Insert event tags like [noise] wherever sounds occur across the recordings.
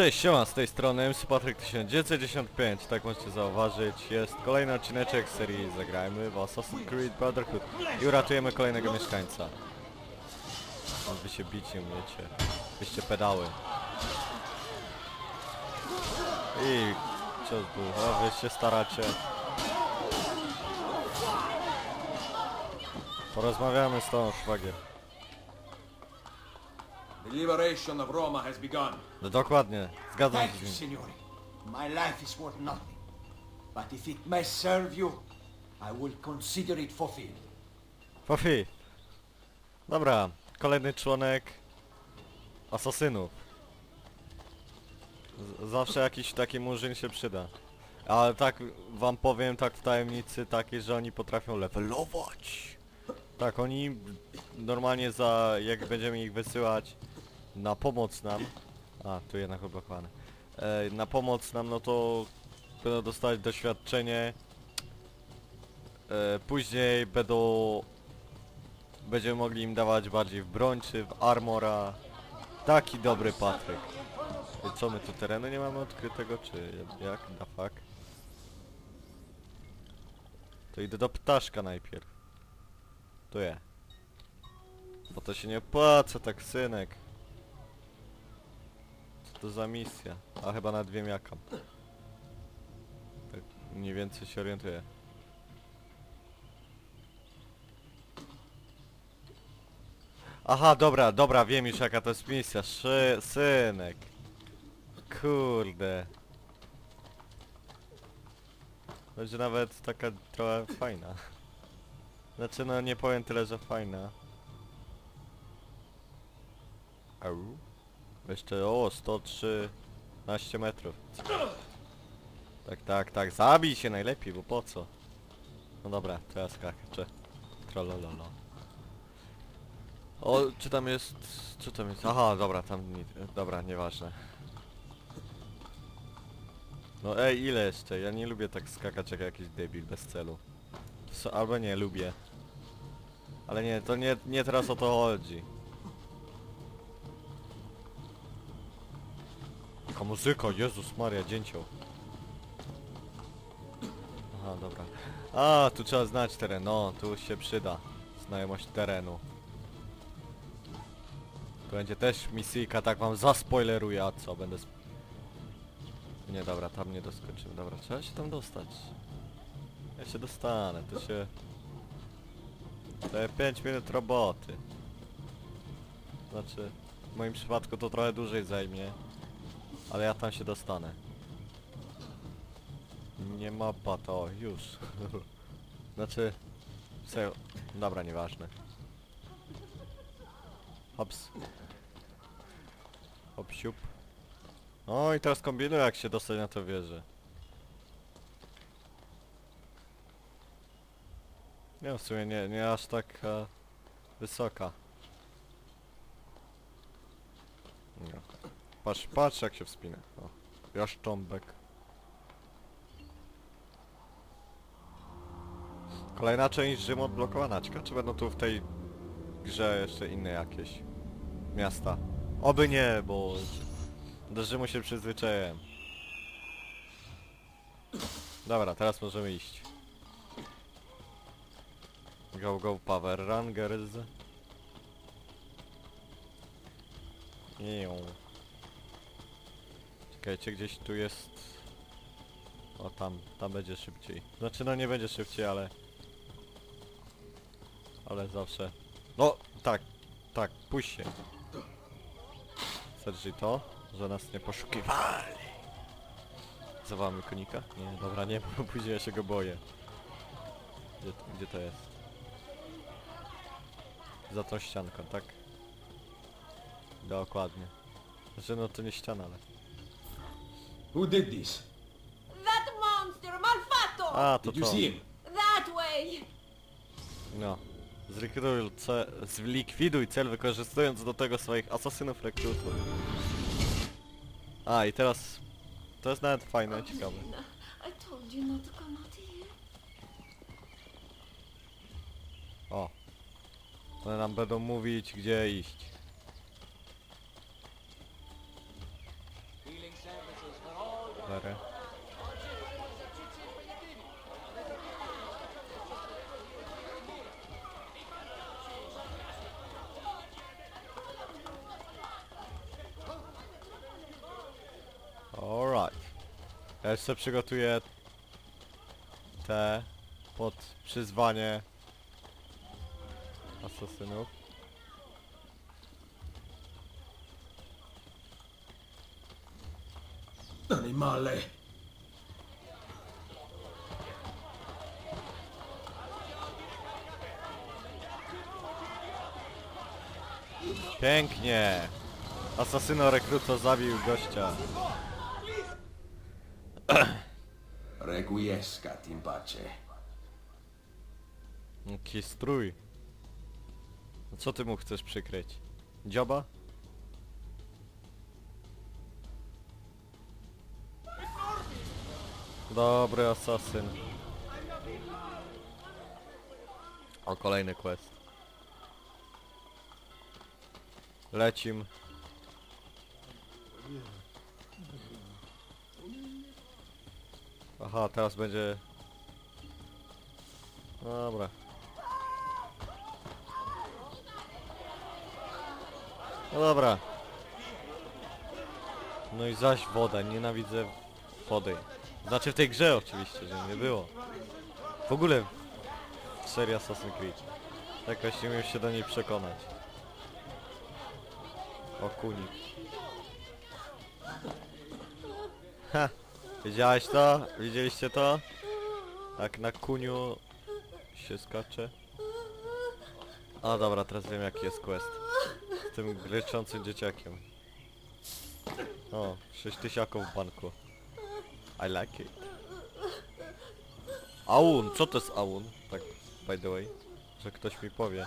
Cześć, siema, z tej strony MC Patryk 1995, tak możecie zauważyć, jest kolejny odcineczek serii Zagrajmy w Assassin's Creed Brotherhood i uratujemy kolejnego mieszkańca. No, Wy się bić nie umiecie, wyście pedały. I cios był, a wy się staracie. Porozmawiamy z tą szwagier. The liberation of Roma has begun. No dokładnie, zgadzam się Thank z you, nim. signore. My life is worth nothing. But if it may serve you, I will consider it fulfilled. Fofi. Dobra, kolejny członek asasynów. Z zawsze jakiś taki murzyn się przyda. Ale tak wam powiem tak w tajemnicy takiej, że oni potrafią levelować. Tak, oni normalnie za jak będziemy ich wysyłać na pomoc nam. A, tu jednak odblokowane. E, na pomoc nam, no to będą dostać doświadczenie. E, później będą Będziemy mogli im dawać bardziej w broń czy w armora. Taki dobry Patryk. I co my tu terenu nie mamy odkrytego czy jak? Da fuck? To idę do ptaszka najpierw. Tu je. Bo to się nie opłaca tak synek. Co to za misja? A chyba na dwie miakam. Tak mniej więcej się orientuję. Aha, dobra, dobra, wiem już jaka to jest misja. Szy, synek. Kurde. Będzie nawet taka trochę fajna. Znaczy no nie powiem tyle, że fajna. Au. Jeszcze o 113 metrów. Tak, tak, tak. Zabij się najlepiej, bo po co? No dobra, teraz skaczę. Trollololo. O, czy tam jest... Co tam jest? Aha, dobra, tam... Dobra, nieważne. No ej, ile jeszcze? Ja nie lubię tak skakać jak jakiś debil bez celu. Albo nie, lubię. Ale nie, to nie, nie teraz o to chodzi. Jaka muzyka, Jezus Maria, dzięcioł. Aha, dobra. A, tu trzeba znać teren, no, tu się przyda. Znajomość terenu. To będzie też misyjka, tak wam zaspoileruję, a co, będę... Sp... Nie, dobra, tam nie doskoczymy, dobra, trzeba się tam dostać. Ja się dostanę, to się... To 5 minut roboty. Znaczy, w moim przypadku to trochę dłużej zajmie. Ale ja tam się dostanę. Nie ma to już. [laughs] znaczy... Se... Dobra, nieważne. Hops. Hop siup. No i teraz kombinuję jak się dostać na tę wieżę. Nie, w sumie nie, nie aż tak e, wysoka. Patrz, patrz jak się wspina. O, jaszcząbek. Kolejna część Rzym odblokowana. Ciekawe czy będą tu w tej grze jeszcze inne jakieś miasta. Oby nie, bo do Rzymu się przyzwyczaiłem. Dobra, teraz możemy iść. Go, go, Power Rangers. Iu. Czekajcie, gdzieś tu jest... O, tam, tam będzie szybciej. Znaczy, no nie będzie szybciej, ale... Ale zawsze... No, tak, tak, puść się. Sergi to, że nas nie poszukiwali. Zawamy konika? Nie, dobra, nie, bo później ja się go boję. Gdzie, gdzie to jest? Za tą ścianką, tak? Dokładnie. Znaczy, no to nie ściana, ale... Who did this? That monster, Malfatto! A, to Did you to. see him? That way! No. Zlikwiduj, ce zlikwiduj cel wykorzystując do tego swoich asasynów rekrutów. A i teraz... To jest nawet fajne, ciekawe. Angelina, I told you not to come out here. O. One nam będą mówić gdzie iść. Alright. Ja jeszcze przygotuję te pod przyzwanie asasynów. Animale! Pięknie! Asasyno rekruto zabił gościa. Requiescat in pace. Jaki strój. No Co ty mu chcesz przykryć? Dzioba? Dobry asasyn. O, kolejny quest. Lecim. Aha, teraz będzie... Dobra. No dobra. No i zaś woda, nienawidzę wody. Znaczy w tej grze oczywiście, że nie było. W ogóle w serii Assassin's Creed. Jakoś nie umiem się do niej przekonać. O kunik. Ha! Widziałeś to? Widzieliście to? Jak na kuniu się skacze. A dobra, teraz wiem jaki jest quest. Z tym ryczącym dzieciakiem. O, 6 tysiaków w banku. I like it. Aun, co to jest Aun? Tak, by the way. Że ktoś mi powie.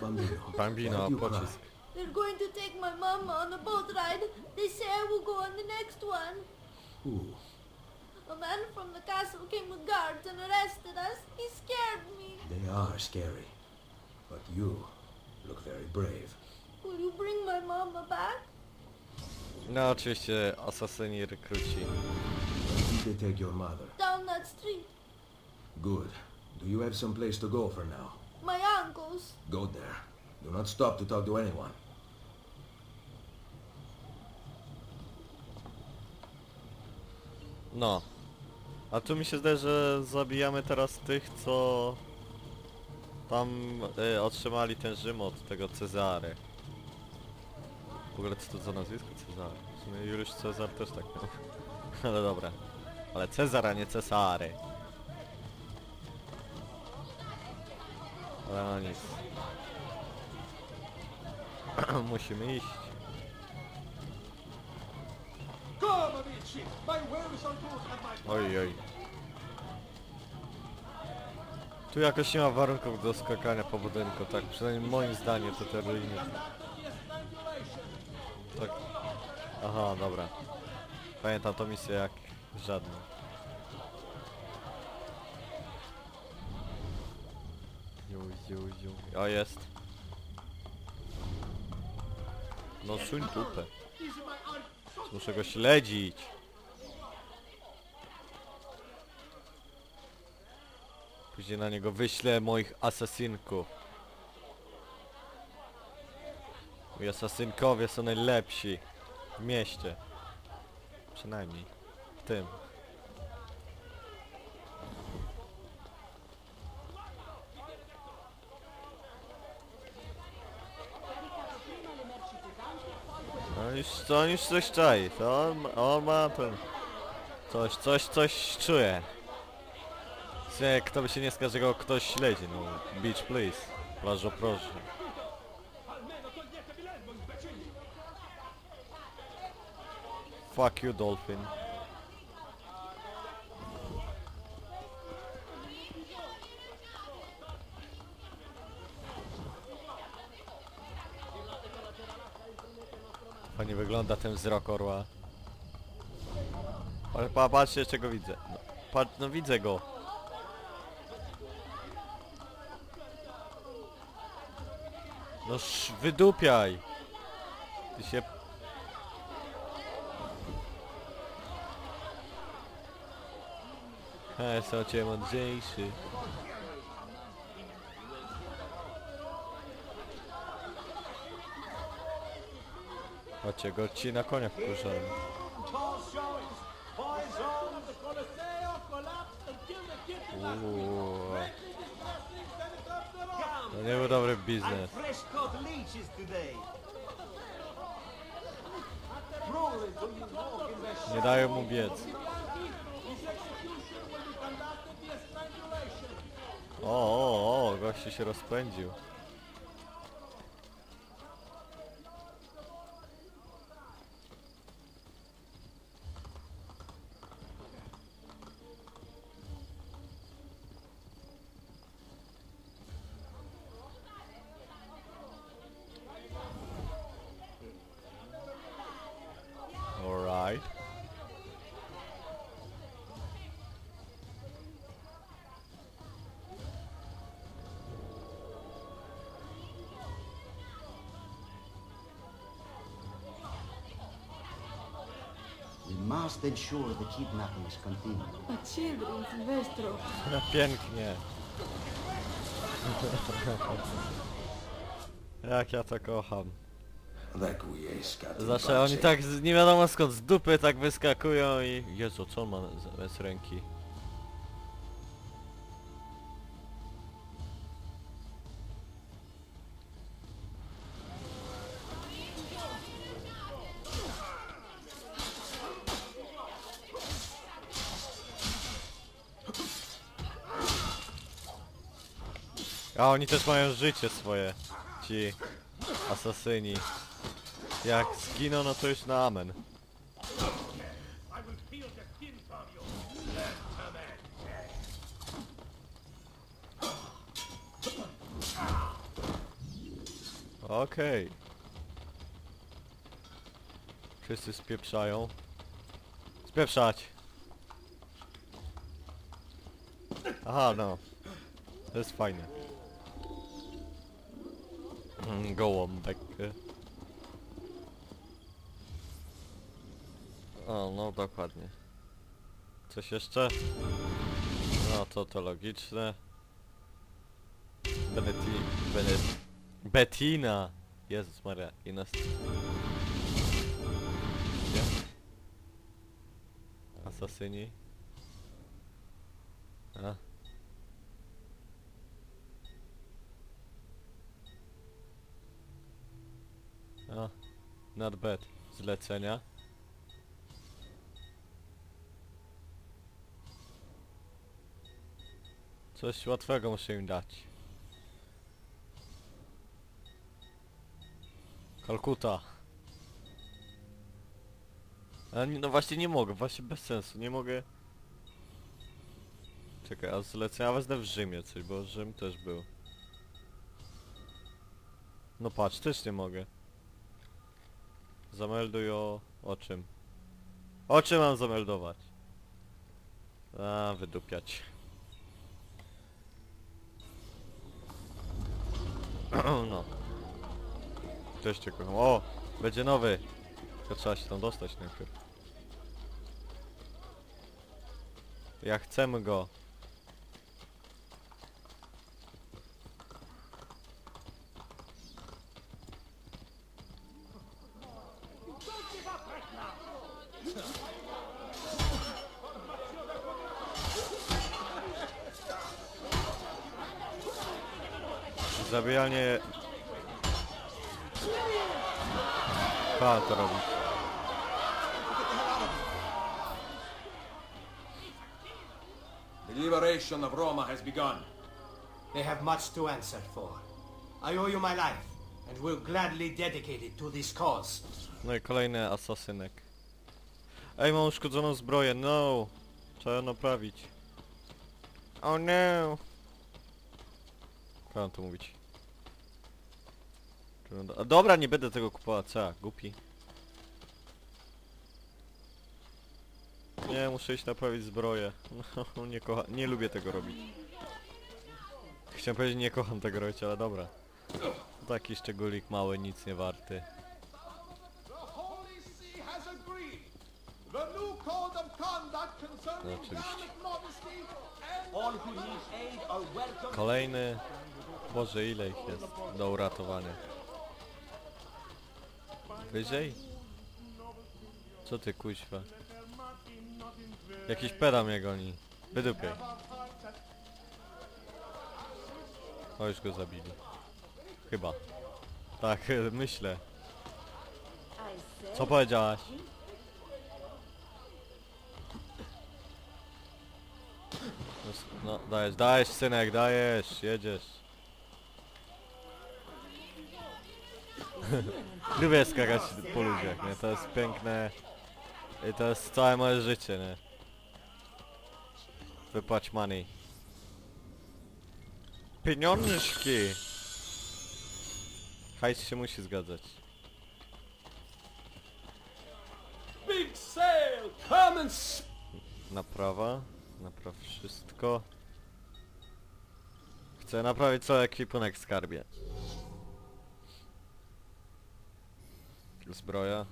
Bambino. Bambino, pocisk. They're going to take my mama on a boat ride. They say I will go on the next one. Who? A man from the castle came with guards and arrested us. He scared me. They are scary. But you look very brave. Will you bring my mama back? No oczywiście asasyni rekruci. Where did they take your mother? Down that street. Good. Do you have some place to go for now? My uncle's. Go there. Do not stop to talk to anyone. No. A tu mi się zdaje, że zabijamy teraz tych, co tam y, otrzymali ten Rzym od tego Cezary. W ogóle co to za nazwisko Cezary? W sumie Juliusz Cezar też tak miał. [laughs] Ale dobra. Ale Cezar, a nie Cesary. Ale no nic. [clears throat] Musimy iść. Oj, oj. Tu jakoś nie ma warunków do skakania po budynku, tak przynajmniej moim zdaniem to te ruiny. Tak. Aha, dobra. Pamiętam tą misję jak żadna. Ju, ju, ju. O, jest. No suń dupę. Muszę go śledzić. Później na niego wyślę moich asasynków. Moi asasynkowie są najlepsi w mieście. Przynajmniej w tym. No już, on już coś czai, to on, on ma ten... Coś, coś, coś czuje. Słuchaj, kto by się nie go ktoś śledzi, no. Beach please. Plażo proszę. Fuck you, dolphin. Fajnie wygląda ten wzrok orła. Patrzcie czego widzę. No, patrz, no widzę go. No sz, wydupiaj! Ty się... Jestem od ciebie mądrzejszy. Chodźcie, go ci na koniach wkurzałem. Uuu. To nie był dobry biznes. Today. Nie dają mu biec. O, o, o, gościu się rozpędził. We must ensure the kidnappings continue. A children's Westeros. Pięknie. Jak ja to kocham. Zawsze oni tak z, nie wiadomo skąd z dupy tak wyskakują i... Jezu, co on ma zamiast ręki? A oni też mają życie swoje, ci asasyni. Jak zginą, no to już na amen. Okej. Wszyscy spieprzają. Spieprzać! Aha, no. To jest fajne. Mm, Gołąbek. O, no dokładnie. Coś jeszcze? No to to logiczne. Benetti... Benet... Bettina! Jezus Maria, i nas... Asasyni? A? A, not bad. Zlecenia. Coś łatwego muszę im dać. Kalkuta. No właśnie nie mogę, właśnie bez sensu, nie mogę... Czekaj, a zlecenia wezmę w Rzymie coś, bo Rzym też był. No patrz, też nie mogę. Zamelduj o... o czym? O czym mam zameldować? A, wydupiać. [clears throat] no. Cześć cię kocham. O! Będzie nowy! Tylko trzeba się tam dostać najpierw. Ja chcemy go. Zabijanie... Pan to robi. The liberation of Roma has begun. They have much to answer for. I owe you my life, and will gladly dedicate it to this cause. No i kolejny asasynek. Ej, mam uszkodzoną zbroję, no! Trzeba ją naprawić. Oh no! Mam tu mówić? A dobra, nie będę tego kupować, co? Głupi. Nie, muszę iść naprawić zbroję. No, [laughs] nie kocha... nie lubię tego robić. Chciałem powiedzieć, nie kocham tego robić, ale dobra. Taki szczególik mały, nic nie warty. Are welcome. Kolejny... Boże, ile ich jest do uratowania. Wyżej? Co ty kuźwa? Jakiś peda mnie goni. Wydupiaj. O, już go zabili. Chyba. Tak, [laughs] myślę. Co powiedziałaś? No, No, dajesz, dajesz synek, dajesz, jedziesz. [laughs] Lubię skakać po ludziach, nie? To jest piękne. I to jest całe moje życie, nie? Wypłać money. Pieniążki! Hajs się musi zgadzać. Big sail! Come and Naprawa. Napraw wszystko. Chcę naprawić cały ekwipunek w skarbie. Zbroja.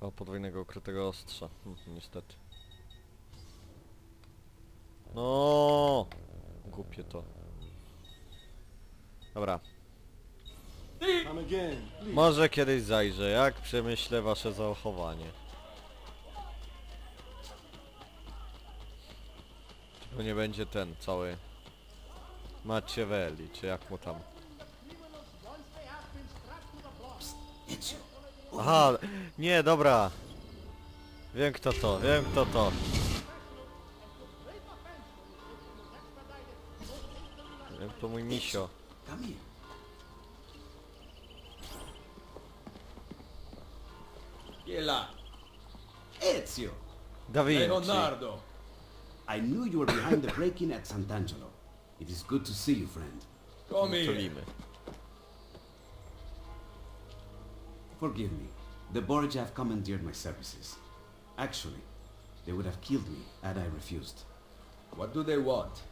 O, podwójnego ukrytego ostrza. Hm, niestety. No, Głupie to. Dobra. Może kiedyś zajrzę, jak przemyślę wasze zachowanie. To nie będzie ten cały Machiavelli, czy jak mu tam. Ezio, Aha, nie, dobra. Wiem kto to, wiem kto to. Wiem, to mój misio. là? Ezio! Da Vinci. Leonardo! I knew you were behind the break-in at Sant'Angelo. It is good to see you, friend. Come here. Forgive me. The Borgia have commandeered my services. Actually, they would have killed me had I refused. What do they want?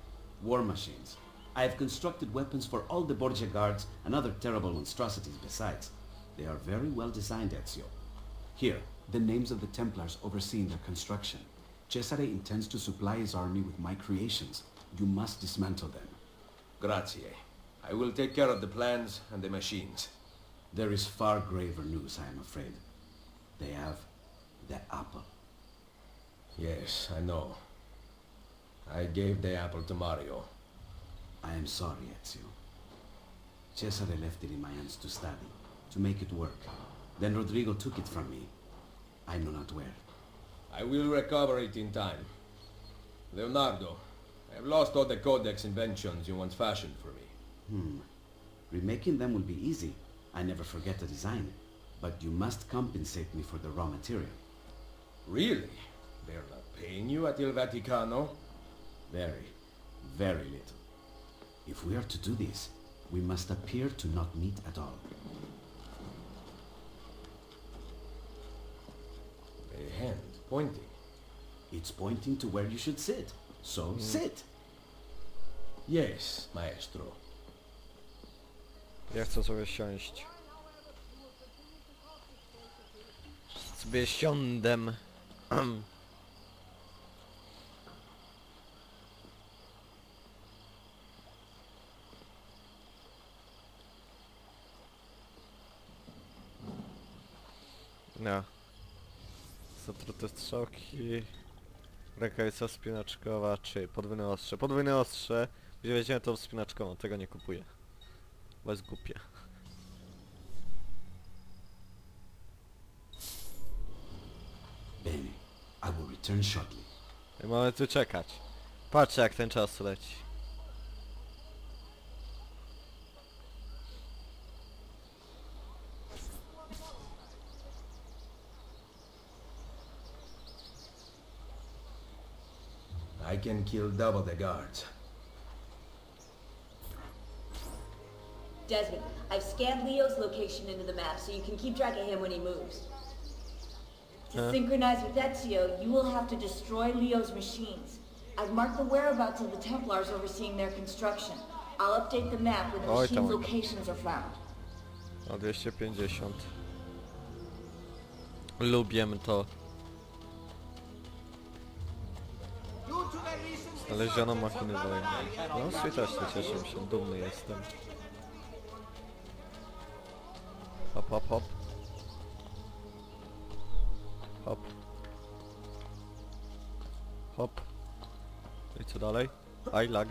War machines. I have constructed weapons for all the Borgia guards and other terrible monstrosities besides. They are very well designed, Ezio. Here, the names of the Templars overseeing their construction. Cesare intends to supply his army with my creations. You must dismantle them. Grazie. I will take care of the plans and the machines. There is far graver news, I am afraid. They have the apple. Yes, I know. I gave the apple to Mario. I am sorry, Ezio. Cesare left it in my hands to study, to make it work. Then Rodrigo took it from me. I know not where. I will recover it in time. Leonardo, I have lost all the codex inventions you once fashioned for me. Hmm. Remaking them will be easy. I never forget the design. But you must compensate me for the raw material. Really? They're not paying you at Il Vaticano? Very, very little. If we are to do this, we must appear to not meet at all. Pointing. It's pointing to where you should sit. So hmm. sit. Yes, maestro. Ja chcę sobie siąść. Sobie siądem. [clears throat] Zatrute strzałki. Rękawica spinaczkowa, czy podwójne ostrze. Podwójne ostrze. Gdzie weźmiemy tą spinaczkową, tego nie kupuję. Bo jest głupie. Bene. I will return shortly. Mamy tu czekać. Patrzcie jak ten czas leci. I can kill double the guards. Desmond, I've scanned Leo's location into the map so you can keep track of him when he moves. To Huh? synchronize with Ezio, you will have to destroy Leo's machines. I've marked the whereabouts of the Templars overseeing their construction. I'll update the map when the Oj, machine's locations are found. Na 250. Lubię to. Znaleziono machiny wojny. No, też się cieszę się, dumny jestem. Hop, hop, hop. Hop. Hop. I co dalej? Aj, lag.